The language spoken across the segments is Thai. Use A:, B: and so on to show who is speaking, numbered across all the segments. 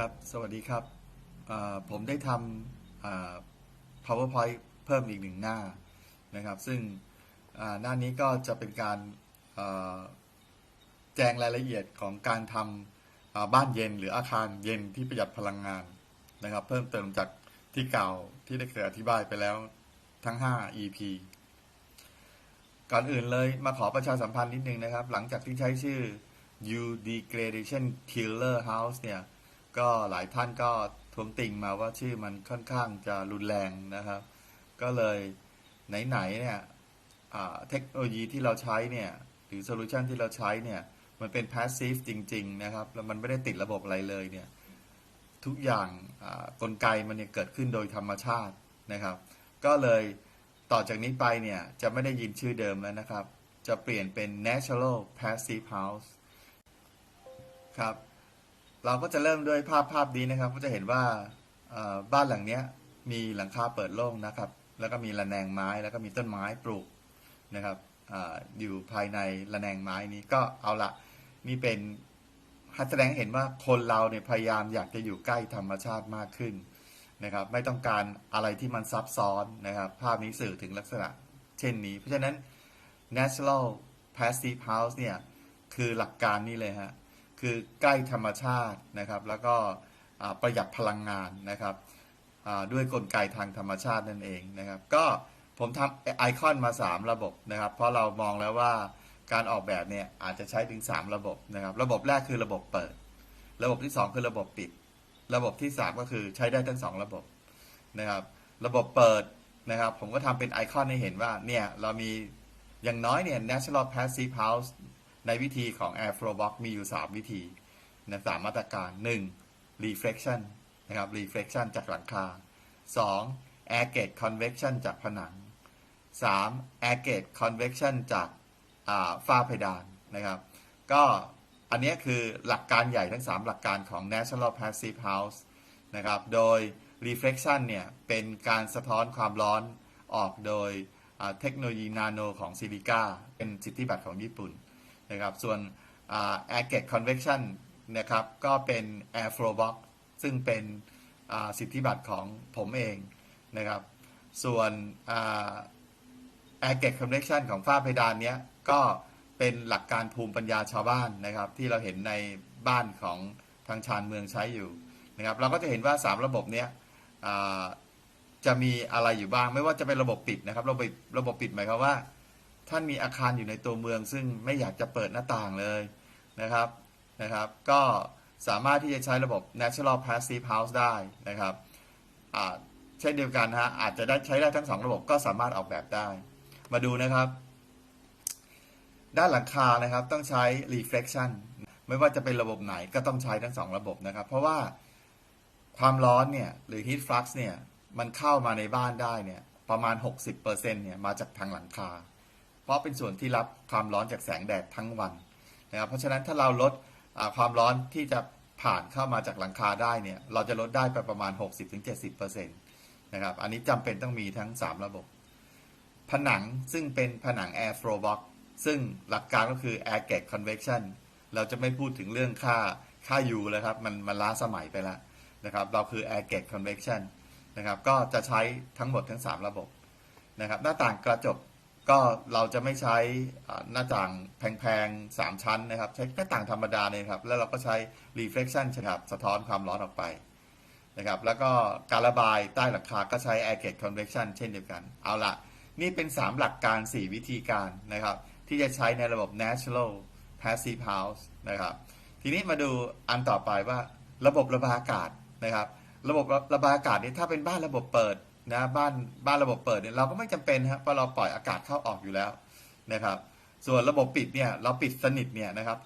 A: ครับ สวัสดีครับ ผมได้ทำ PowerPoint เพิ่มอีกหนึ่งหน้านะครับ ซึ่งหน้านี้ก็จะเป็นการแจงรายละเอียดของการทำบ้านเย็นหรืออาคารเย็นที่ประหยัดพลังงานนะครับ เพิ่มเติมจากที่เก่าที่ได้เคยอธิบายไปแล้วทั้ง 5 EP ก่อนอื่นเลยมาขอประชาสัมพันธ์นิดนึงนะครับ หลังจากที่ใช้ชื่อ U Degradation Killer House เนี่ย ก็หลายท่านก็ทวงติงมาว่าชื่อมันค่อนข้างจะรุนแรงนะครับ ก็เลยไหนๆเนี่ยเทคโนโลยีที่เราใช้เนี่ยหรือโซลูชันที่เราใช้เนี่ยมันเป็น passive จริง ๆ นะครับแล้วมันไม่ได้ติดระบบอะไรเลยเนี่ยทุกอย่างกลไกมันเนี่ยเกิดขึ้นโดยธรรมชาตินะครับ ก็เลยต่อจากนี้ไปเนี่ยจะไม่ได้ยินชื่อเดิมแล้วนะครับ จะเปลี่ยนเป็น natural passive house ครับ เราก็จะเริ่มด้วยภาพภาพนี้นะครับ ก็จะเห็นว่าบ้านหลังเนี้ยมีหลังคาเปิดโล่งนะครับ แล้วก็มีระแนงไม้แล้วก็มีต้นไม้ปลูกนะครับออยู่ภายในระแนงไม้นี้ก็เอาละนี่เป็นแสดงเห็นว่าคนเราเนี่ยพยายามอยากจะอยู่ใกล้ธรรมชาติมากขึ้นนะครับ ไม่ต้องการอะไรที่มันซับซ้อนนะครับ ภาพนี้สื่อถึงลักษณะเช่นนี้ เพราะฉะนั้น natural passive house เนี่ยคือหลักการนี้เลยฮะ คือใกล้ธรรมชาตินะครับ แล้วก็ประหยัดพลังงานนะครับด้วยกลไกทางธรรมชาตินั่นเองนะครับ ก็ผมทำไอคอนมา 3 ระบบนะครับ เพราะเรามองแล้วว่าการออกแบบเนี่ยอาจจะใช้ถึง 3 ระบบนะครับ ระบบแรกคือระบบเปิด ระบบที่ 2 คือระบบปิด ระบบที่ 3 ก็คือใช้ได้ทั้ง 2 ระบบนะครับ ระบบเปิดนะครับ ผมก็ทำเป็นไอคอนให้เห็นว่าเนี่ยเรามีอย่างน้อยเนี่ย natural passive house ในวิธีของ Airflowbox มีอยู่ 3 วิธีนะสามมาตรการ 1. reflection นะครับ reflection จากหลังคา 2. air gate convection จากผนัง 3. air gate convection จากาฝ้าเพดานนะครับ ก็อันนี้คือหลักการใหญ่ทั้ง 3 หลักการของ Natural Passive House นะครับ โดย reflection เนี่ยเป็นการสะท้อนความร้อนออกโดยเทคโนโลยีนาโนของซิลิก้าเป็นสิทธิบัตรของญี่ปุ่น นะครับส่วนอ่า air gate convection นะครับก็เป็น air flow box ซึ่งเป็นสิทธิบัตรของผมเองนะครับส่วนอ่า air gate convection ของฝ้าเพดานเนี้ยก็เป็นหลักการภูมิปัญญาชาวบ้านนะครับ ที่เราเห็นในบ้านของทางชานเมืองใช้อยู่นะครับเราก็จะเห็นว่า 3 ระบบเนี้ยจะมีอะไรอยู่บ้างไม่ว่าจะเป็นระบบปิดนะครับระบบระบบปิดหมายความว่า ท่านมีอาคารอยู่ในตัวเมือง ซึ่งไม่อยากจะเปิดหน้าต่างเลยนะครับนะครับ ก็สามารถที่จะใช้ระบบ natural passive house ได้นะครับเช่นเดียวกันฮะอาจจะได้ใช้ได้ทั้งสองระบบก็สามารถออกแบบได้ มาดูนะครับ ด้านหลังคานะครับต้องใช้ reflection ไม่ว่าจะเป็นระบบไหนก็ต้องใช้ทั้งสองระบบนะครับ เพราะว่าความร้อนเนี่ยหรือ heat flux เนี่ยมันเข้ามาในบ้านได้เนี่ยประมาณ 60%เนี่ยมาจากทางหลังคา เพราะเป็นส่วนที่รับความร้อนจากแสงแดดทั้งวันนะครับ เพราะฉะนั้นถ้าเราลดความร้อนที่จะผ่านเข้ามาจากหลังคาได้เนี่ย เราจะลดได้ไปประมาณ 60-70%นะครับ อันนี้จำเป็นต้องมีทั้ง 3 ระบบ ผนังซึ่งเป็นผนัง air flow box ซึ่งหลักการก็คือ air gate convection เราจะไม่พูดถึงเรื่องค่าค่า U แล้วครับ มันมันล้าสมัยไปแล้วนะครับ เราคือ air gate convection นะครับ ก็จะใช้ทั้งหมดทั้ง 3 ระบบนะครับ หน้าต่างกระจก ก็เราจะไม่ใช้หน้าต่างแพงๆ 3 ชั้นนะครับ ใช้หน้าต่างธรรมดาเนี่ยครับ แล้วเราก็ใช้ reflection นะครับสะท้อนความร้อนออกไปนะครับ แล้วก็การระบายใต้หลังคาก็ใช้ air gate convection เช่นเดียวกัน เอาละนี่เป็น 3 หลักการ 4 วิธีการนะครับ ที่จะใช้ในระบบ natural passive house นะครับ ทีนี้มาดูอันต่อไปว่าระบบระบายอากาศนะครับ ระบบระบายอากาศนี่ถ้าเป็นบ้านระบบเปิด นะบ้านบ้านระบบเปิดเนี่ยเราก็ไม่จำเป็นครับเพราะเราปล่อยอากาศเข้าออกอยู่แล้วนะครับ ส่วนระบบปิดเนี่ยเราปิดสนิทเนี่ยนะครับ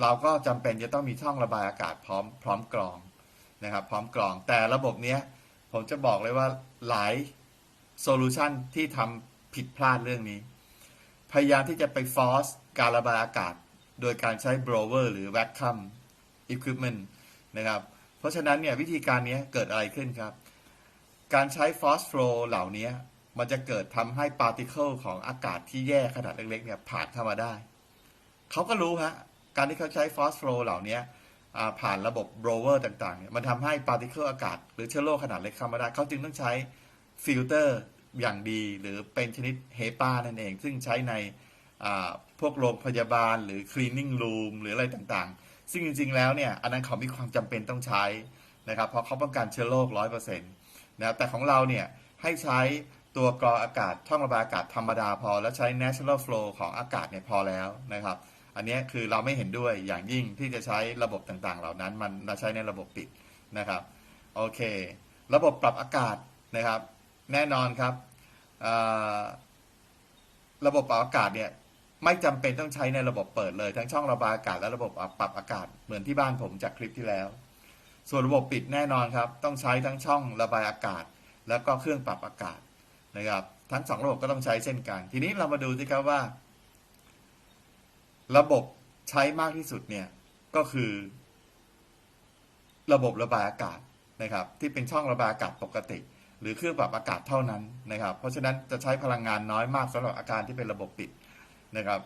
A: เราก็จำเป็นจะต้องมีช่องระบายอากาศพร้อมพร้อมกรองนะครับ พร้อมกรองแต่ระบบเนี้ยผมจะบอกเลยว่าหลายโซลูชันที่ทำผิดพลาดเรื่องนี้ พยายามที่จะไปฟอสการระบายอากาศ โดยการใช้ blower หรือ vacuum equipment นะครับ เพราะฉะนั้นเนี่ยวิธีการนี้เกิดอะไรขึ้นครับ การใช้ force flow เหล่านี้มันจะเกิดทำให้ particle ของอากาศที่แย่ขนาดเล็กๆเนี่ยผ่านเข้ามาได้ เขาก็รู้ฮะ การที่เขาใช้ force flow เหล่านี้ผ่านระบบ blower ต่างๆเนี่ยมันทำให้ particle อากาศ หรือเชื้อโรคขนาดเล็กเข้ามาได้ เขาจึงต้องใช้ฟิลเตอร์อย่างดี หรือเป็นชนิดเฮปานั่นเอง ซึ่งใช้ในพวกโรงพยาบาลหรือ cleaning room หรืออะไรต่างๆ ซึ่งจริงๆแล้วเนี่ยอันนั้นเขามีความจำเป็นต้องใช้นะครับเพราะเขาป้องกันเชื้อโรคร้อยเปอร์เซ็นต์ นะแต่ของเราเนี่ยให้ใช้ตัวกรองอากาศท่อระบายอากาศธรรมดาพอ แล้วใช้ natural flow ของอากาศเนี่ยพอแล้วนะครับ อันนี้คือเราไม่เห็นด้วยอย่างยิ่งที่จะใช้ระบบต่างๆ เหล่านั้น มันมาใช้ในระบบปิดนะครับโอเค ระบบปรับอากาศนะครับ แน่นอนครับระบบปรับอากาศเนี่ยไม่จำเป็นต้องใช้ในระบบเปิดเลย ทั้งช่องระบายอากาศและระบบปรับอากาศเหมือนที่บ้านผมจากคลิปที่แล้ว ส่วนระบบปิดแน่นอนครับ ต้องใช้ทั้งช่องระบายอากาศ แล้วก็เครื่องปรับอากาศนะครับ ทั้งสองระบบก็ต้องใช้เช่นกัน ทีนี้เรามาดูสิครับว่า ระบบใช้มากที่สุดเนี่ยก็คือ ระบบระบายอากาศนะครับ ที่เป็นช่องระบายอากาศปกติ หรือเครื่องปรับอากาศเท่านั้นนะครับ เพราะฉะนั้นจะใช้พลังงานน้อยมากสำหรับอาการที่เป็นระบบปิดนะครับ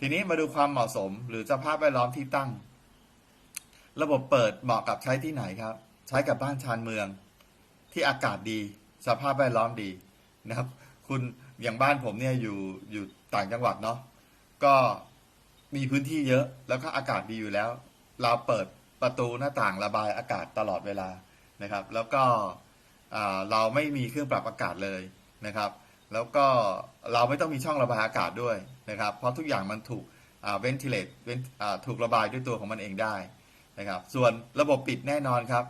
A: ทีนี้มาดูความเหมาะสมหรือสภาพแวดล้อมที่ตั้ง ระบบเปิดเหมาะกับใช้ที่ไหนครับ ใช้กับบ้านชานเมือง ที่อากาศดี สภาพแวดล้อมดีนะครับ คุณอย่างบ้านผมเนี่ยอยู่อยู่ต่างจังหวัดเนาะก็มีพื้นที่เยอะแล้วก็อากาศดีอยู่แล้ว เราเปิดประตูหน้าต่างระบายอากาศตลอดเวลานะครับ แล้วก็เราไม่มีเครื่องปรับอากาศเลยนะครับ แล้วก็เราไม่ต้องมีช่องระบายอากาศด้วยนะครับ เพราะทุกอย่างมันถูกเวนทิเลตถูกระบายด้วยตัวของมันเองได้ นะครับ ส่วนระบบปิดแน่นอนครับ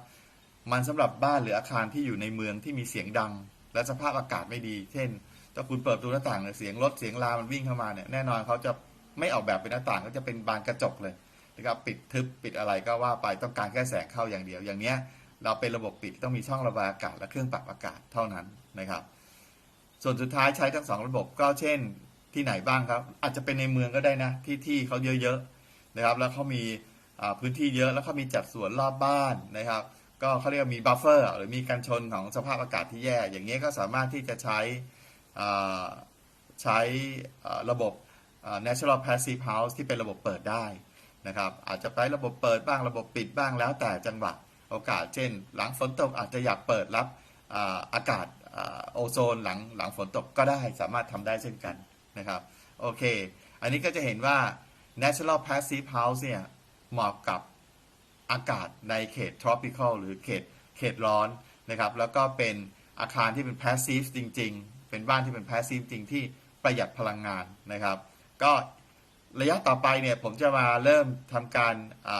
A: มันสำหรับบ้านหรืออาคารที่อยู่ในเมืองที่มีเสียงดัง และสภาพอากาศไม่ดี เช่น ถ้าคุณเปิดประตูหน้าต่างเนี่ยเสียงรถเสียงลามันวิ่งเข้ามาเนี่ยแน่นอนเขาจะไม่ออกแบบเป็นหน้าต่างก็จะเป็นบานกระจกเลยนะครับปิดทึบปิดอะไรก็ว่าไปต้องการแค่แสงเข้าอย่างเดียว อย่างเนี้ยเราเป็นระบบปิดต้องมีช่องระบายอากาศและเครื่องปรับอากาศเท่านั้นนะครับ ส่วนสุดท้ายใช้ทั้งสองระบบก็เช่นที่ไหนบ้างครับ อาจจะเป็นในเมืองก็ได้นะที่ที่เขาเยอะๆนะครับ แล้วเขามี พื้นที่เยอะแล้วเขามีจัดสวนรอบบ้านนะครับ ก็เขาเรียกมีบัฟเฟอร์หรือมีการชนของสภาพอากาศที่แย่ อย่างนี้ยก็สามารถที่จะใช้ใช้ระบบ natural passive house ที่เป็นระบบเปิดได้นะครับ อาจจะใช้ระบบเปิดบ้างระบบปิดบ้างแล้วแต่จังหวะโอกาส เช่น หลังฝนตกอาจจะอยากเปิดรับอากาศโอโซนหลังหลังฝนตกก็ได้สามารถทำได้เช่นกันนะครับ โอเค อันนี้ก็จะเห็นว่า natural passive house เนี่ย เหมาะกับอากาศในเขต tropical หรือเขตเขตร้อนนะครับ แล้วก็เป็นอาคารที่เป็น passive จริง ๆ เป็นบ้านที่เป็น passive จริงที่ประหยัดพลังงานนะครับ ก็ระยะต่อไปเนี่ยผมจะมาเริ่มทำการอ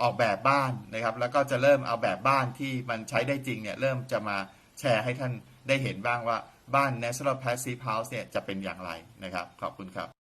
A: ออกแบบบ้านนะครับ แล้วก็จะเริ่มเอาแบบบ้านที่มันใช้ได้จริงเนี่ยเริ่มจะมาแชร์ให้ท่านได้เห็นบ้างว่าบ้าน natural passive house เนี่ยจะเป็นอย่างไรนะครับ ขอบคุณครับ